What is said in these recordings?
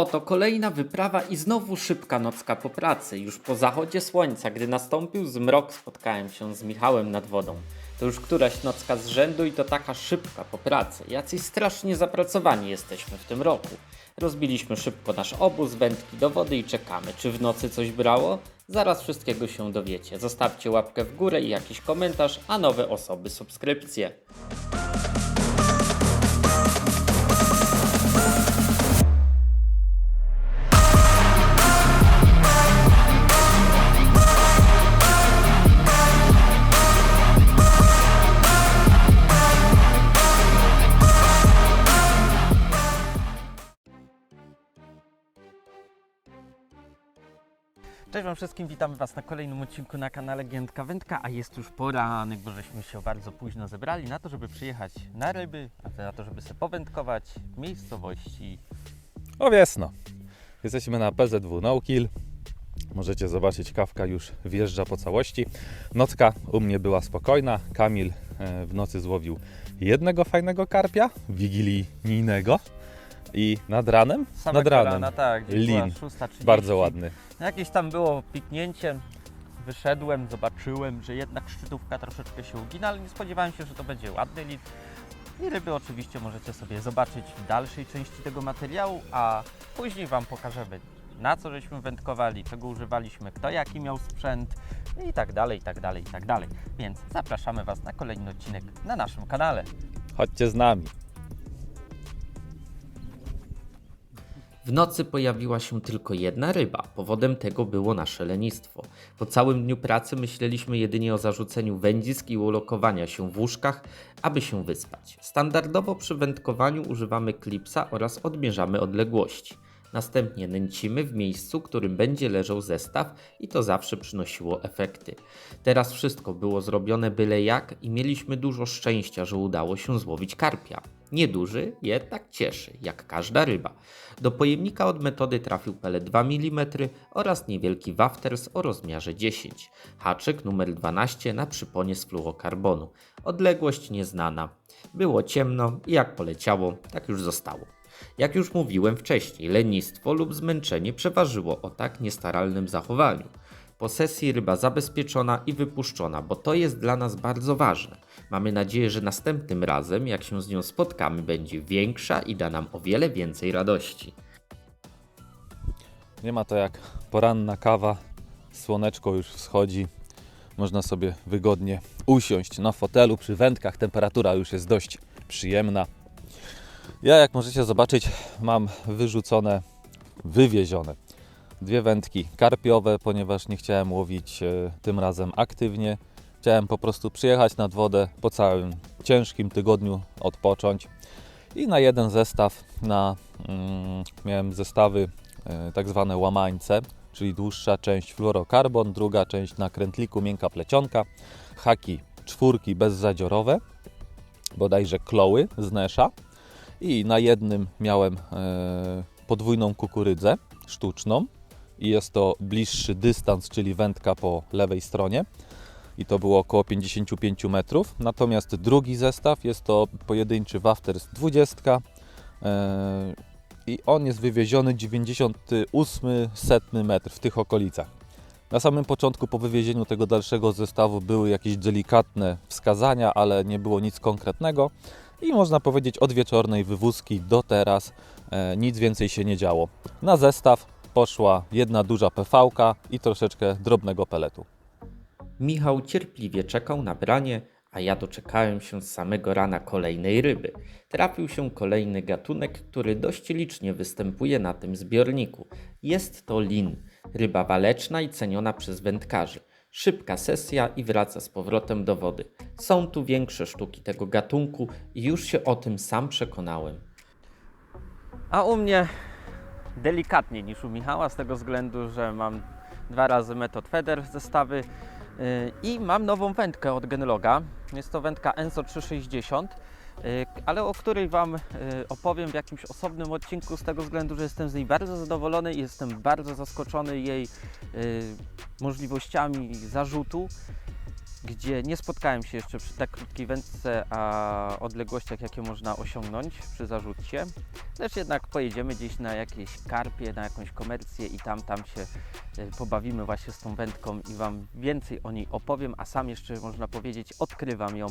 Oto kolejna wyprawa i znowu szybka nocka po pracy. Już po zachodzie słońca, gdy nastąpił zmrok, spotkałem się z Michałem nad wodą. To już któraś nocka z rzędu i to taka szybka po pracy. Jacyś strasznie zapracowani jesteśmy w tym roku. Rozbiliśmy szybko nasz obóz, wędki do wody i czekamy. Czy w nocy coś brało? Zaraz wszystkiego się dowiecie. Zostawcie łapkę w górę i jakiś komentarz, a nowe osoby subskrypcję. Wszystkim, witamy Was na kolejnym odcinku na kanale Giętka Wędka, a jest już poranek, bo żeśmy się bardzo późno zebrali na to, żeby przyjechać na ryby, na to, żeby sobie powędkować w miejscowości. O wiesno. Jesteśmy na PZW No Kill. Możecie zobaczyć, kawka już wjeżdża po całości. Nocka u mnie była spokojna. Kamil e, w nocy złowił jednego fajnego karpia, wigilijnego. I nad ranem? Same nad ranem. kolana, tak, Lin. była 6.30. Bardzo ładny. Jakieś tam było piknięcie, wyszedłem, zobaczyłem, że jednak szczytówka troszeczkę się ugina, ale nie spodziewałem się, że to będzie ładny lin. I ryby oczywiście możecie sobie zobaczyć w dalszej części tego materiału, a później Wam pokażemy na co żeśmy wędkowali, czego używaliśmy, kto jaki miał sprzęt i tak dalej, i tak dalej, i tak dalej. Więc zapraszamy Was na kolejny odcinek na naszym kanale. Chodźcie z nami. W nocy pojawiła się tylko jedna ryba. Powodem tego było nasze lenistwo. Po całym dniu pracy myśleliśmy jedynie o zarzuceniu wędzisk i ulokowania się w łóżkach, aby się wyspać. Standardowo przy wędkowaniu używamy klipsa oraz odmierzamy odległości. Następnie nęcimy w miejscu, którym będzie leżał zestaw i to zawsze przynosiło efekty. Teraz wszystko było zrobione byle jak i mieliśmy dużo szczęścia, że udało się złowić karpia. Nieduży, jednak cieszy, jak każda ryba. Do pojemnika od metody trafił pelet 2 mm oraz niewielki wafters o rozmiarze 10. Haczyk numer 12 na przyponie z fluorokarbonu. Odległość nieznana. Było ciemno i jak poleciało, tak już zostało. Jak już mówiłem wcześniej, lenistwo lub zmęczenie przeważyło o tak niestaralnym zachowaniu. Po sesji ryba zabezpieczona i wypuszczona, bo to jest dla nas bardzo ważne. Mamy nadzieję, że następnym razem, jak się z nią spotkamy, będzie większa i da nam o wiele więcej radości. Nie ma to jak poranna kawa. Słoneczko już wschodzi. Można sobie wygodnie usiąść na fotelu przy wędkach. Temperatura już jest dość przyjemna. Ja, jak możecie zobaczyć, mam wyrzucone, wywiezione dwie wędki karpiowe, ponieważ nie chciałem łowić e, tym razem aktywnie. Chciałem po prostu przyjechać nad wodę po całym ciężkim tygodniu, odpocząć. I na jeden zestaw, na, mm, miałem zestawy e, tak zwane łamańce, czyli dłuższa część fluorokarbon, druga część na krętliku miękka plecionka, haki czwórki bezzadziorowe, bodajże kloły z Nesza i na jednym miałem e, podwójną kukurydzę sztuczną i jest to bliższy dystans, czyli wędka po lewej stronie i to było około 55 metrów. Natomiast drugi zestaw jest to pojedynczy Wafters 20 e, i on jest wywieziony 98 setny metr w tych okolicach. Na samym początku po wywiezieniu tego dalszego zestawu były jakieś delikatne wskazania, ale nie było nic konkretnego i można powiedzieć od wieczornej wywózki do teraz e, nic więcej się nie działo. Na zestaw poszła jedna duża PV i troszeczkę drobnego peletu. Michał cierpliwie czekał na branie, a ja doczekałem się z samego rana kolejnej ryby. Trafił się kolejny gatunek, który dość licznie występuje na tym zbiorniku. Jest to lin, ryba waleczna i ceniona przez wędkarzy. Szybka sesja i wraca z powrotem do wody. Są tu większe sztuki tego gatunku i już się o tym sam przekonałem. A u mnie delikatniej niż u Michała, z tego względu, że mam dwa razy metod Feder zestawy i mam nową wędkę od Genloga. Jest to wędka Enso 360, yy, ale o której Wam yy, opowiem w jakimś osobnym odcinku, z tego względu, że jestem z niej bardzo zadowolony i jestem bardzo zaskoczony jej yy, możliwościami zarzutu. gdzie nie spotkałem się jeszcze przy tak krótkiej wędce, a odległościach, jakie można osiągnąć przy zarzucie. Lecz jednak pojedziemy gdzieś na jakieś karpie, na jakąś komercję i tam, tam się e, pobawimy właśnie z tą wędką i Wam więcej o niej opowiem, a sam jeszcze można powiedzieć odkrywam ją,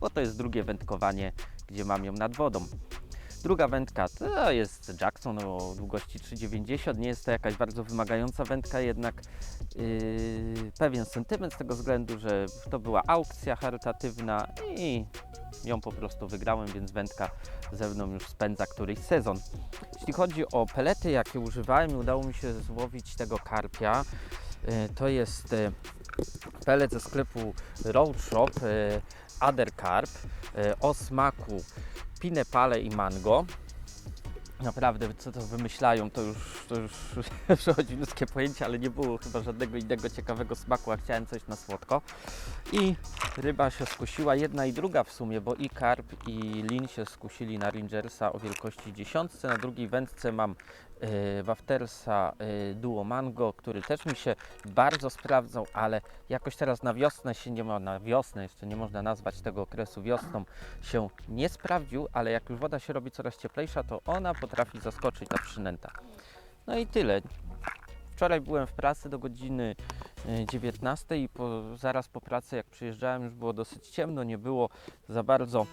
bo to jest drugie wędkowanie, gdzie mam ją nad wodą. Druga wędka to jest Jackson o długości 3,90. Nie jest to jakaś bardzo wymagająca wędka, jednak yy, pewien sentyment z tego względu, że to była aukcja charytatywna i ją po prostu wygrałem, więc wędka ze mną już spędza któryś sezon. Jeśli chodzi o pelety, jakie używałem, udało mi się złowić tego karpia. yy, To jest yy, pelet ze sklepu Road Shop Other Carp yy, o smaku pinepale i mango. Naprawdę, co to wymyślają, to już, to już przechodzi ludzkie pojęcie, ale nie było chyba żadnego innego ciekawego smaku, a chciałem coś na słodko. I ryba się skusiła, jedna i druga w sumie, bo i karp i lin się skusili na Rangersa o wielkości dziesiątce. Na drugiej wędce mam Waftersa y, Duo Mango, który też mi się bardzo sprawdzał, ale jakoś teraz na wiosnę się nie ma, na wiosnę jeszcze nie można nazwać tego okresu wiosną, się nie sprawdził, ale jak już woda się robi coraz cieplejsza, to ona potrafi zaskoczyć ta przynęta. No i tyle. Wczoraj byłem w pracy do godziny y, 19 i po, zaraz po pracy jak przyjeżdżałem już było dosyć ciemno, nie było za bardzo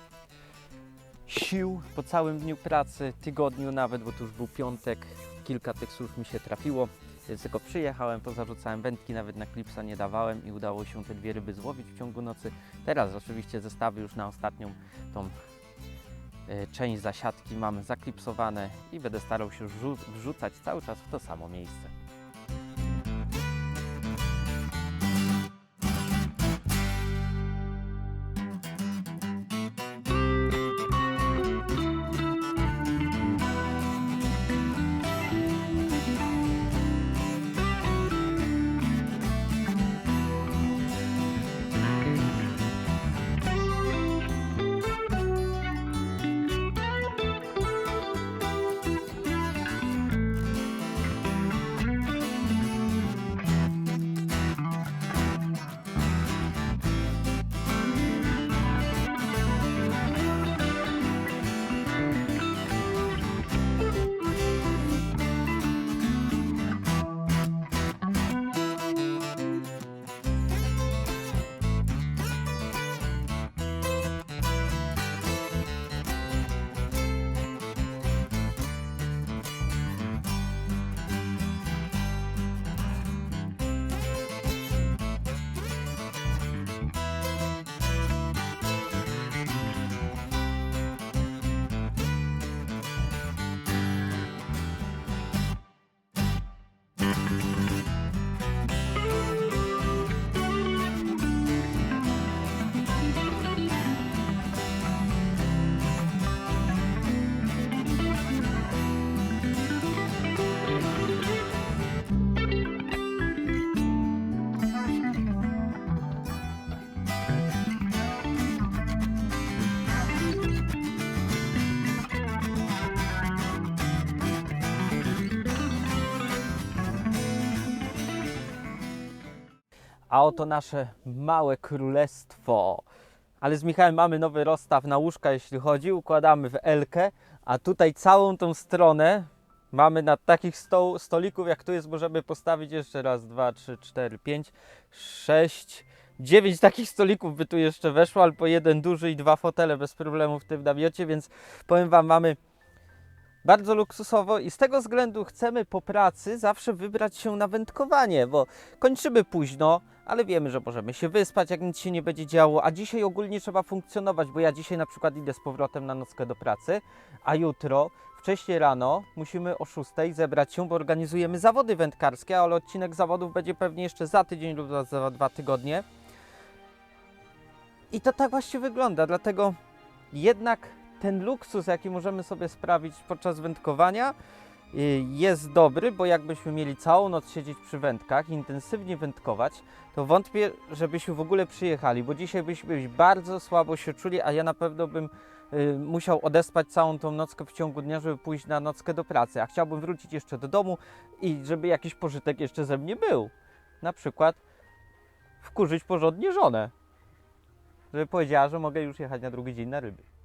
sił po całym dniu pracy, tygodniu nawet, bo to już był piątek, kilka tych słów mi się trafiło. Więc tylko przyjechałem, pozarzucałem wędki, nawet na klipsa nie dawałem i udało się te dwie ryby złowić w ciągu nocy. Teraz oczywiście zestawy już na ostatnią tą e, część zasiadki mam zaklipsowane i będę starał się wrzu- wrzucać cały czas w to samo miejsce. A oto nasze małe królestwo. Ale z Michałem mamy nowy rozstaw na łóżka, jeśli chodzi. Układamy w Elkę, a tutaj całą tą stronę mamy na takich sto, stolików, jak tu jest, możemy postawić jeszcze raz, dwa, trzy, cztery, pięć, sześć, dziewięć takich stolików by tu jeszcze weszło, albo jeden duży i dwa fotele bez problemu w tym namiocie, więc powiem Wam, mamy bardzo luksusowo i z tego względu chcemy po pracy zawsze wybrać się na wędkowanie, bo kończymy późno, ale wiemy, że możemy się wyspać, jak nic się nie będzie działo, a dzisiaj ogólnie trzeba funkcjonować, bo ja dzisiaj na przykład idę z powrotem na nockę do pracy, a jutro wcześniej rano musimy o 6 zebrać się, bo organizujemy zawody wędkarskie, ale odcinek zawodów będzie pewnie jeszcze za tydzień lub za, dwa tygodnie. I to tak właśnie wygląda, dlatego jednak ten luksus, jaki możemy sobie sprawić podczas wędkowania, y, jest dobry, bo jakbyśmy mieli całą noc siedzieć przy wędkach, intensywnie wędkować, to wątpię, żebyśmy w ogóle przyjechali, bo dzisiaj byśmy bardzo słabo się czuli, a ja na pewno bym y, musiał odespać całą tą nockę w ciągu dnia, żeby pójść na nockę do pracy, a chciałbym wrócić jeszcze do domu i żeby jakiś pożytek jeszcze ze mnie był. Na przykład wkurzyć porządnie żonę. żeby powiedziała, że mogę już jechać na drugi dzień na ryby.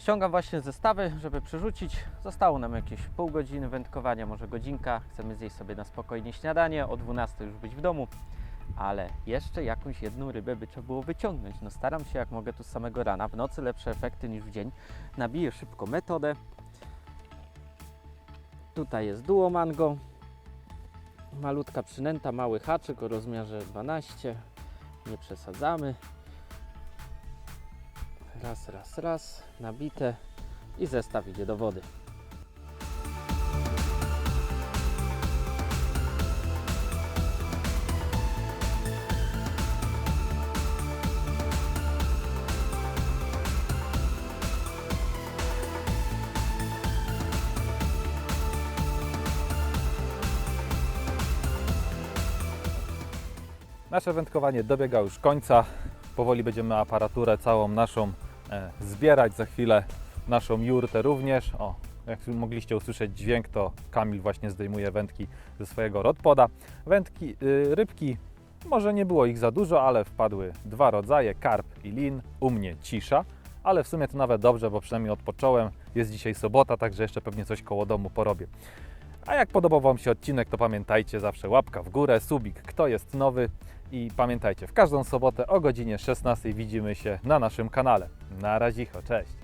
Ściągam właśnie zestawy, żeby przerzucić. Zostało nam jakieś pół godziny wędkowania, może godzinka. Chcemy zjeść sobie na spokojnie śniadanie, o 12 już być w domu. Ale jeszcze jakąś jedną rybę by trzeba było wyciągnąć. No staram się jak mogę tu z samego rana. W nocy lepsze efekty niż w dzień. Nabiję szybko metodę. Tutaj jest duo mango. Malutka przynęta, mały haczyk o rozmiarze 12. Nie przesadzamy. Raz, raz, raz, nabite i zestaw idzie do wody. Nasze wędkowanie dobiega już końca. Powoli będziemy aparaturę całą naszą zbierać. Za chwilę naszą jurtę również. O, jak mogliście usłyszeć dźwięk, to Kamil właśnie zdejmuje wędki ze swojego rodpoda. Wędki, y, rybki, może nie było ich za dużo, ale wpadły dwa rodzaje, karp i lin. U mnie cisza, ale w sumie to nawet dobrze, bo przynajmniej odpocząłem. Jest dzisiaj sobota, także jeszcze pewnie coś koło domu porobię. A jak podobał Wam się odcinek, to pamiętajcie zawsze łapka w górę, subik, kto jest nowy. I pamiętajcie, w każdą sobotę o godzinie 16 widzimy się na naszym kanale. Na razie, cześć!